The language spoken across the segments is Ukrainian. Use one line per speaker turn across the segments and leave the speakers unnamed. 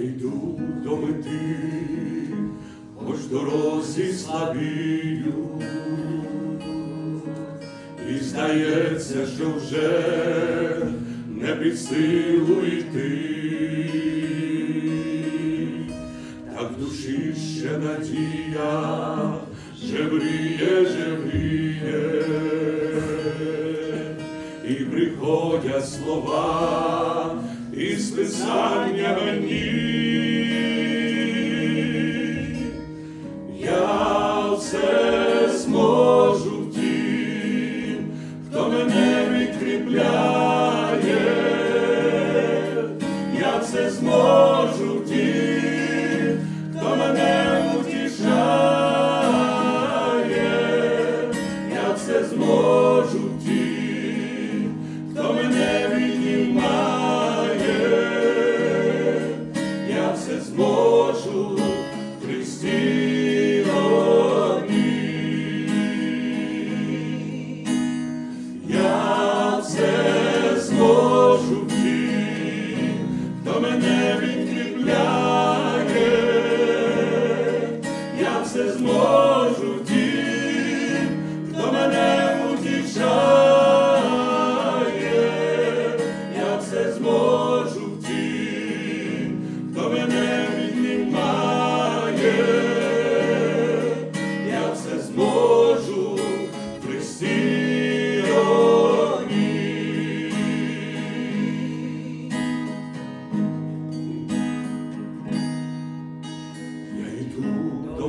Йду до мети, хоч дорозі слабію, і здається, що вже не під силу йти, так в душі ще надія, жевріє, слова із писання мені. Я все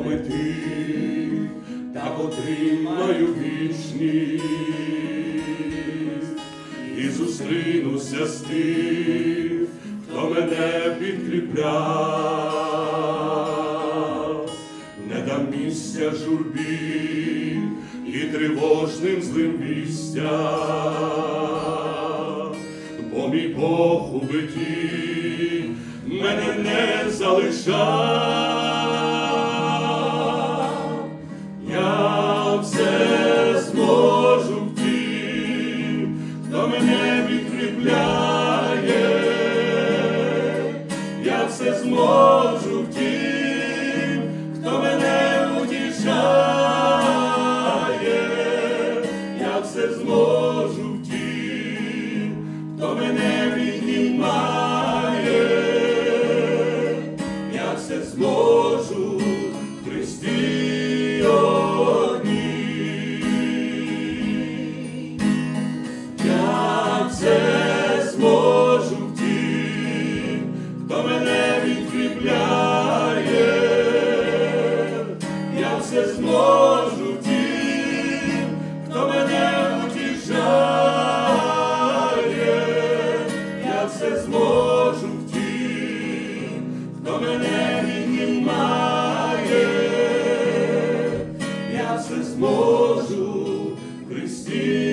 мети, так отримаю вічність. І зустрінуся з тим, хто мене підкріпляв, не дам місця журбі і тривожним злим вістям, бо мій Бог у биті мене не залишав. Мене віднімає, я все зможу в. Я все зможу в тім, хто мене відкріпляє, мене піднімає, я все зможу Христі.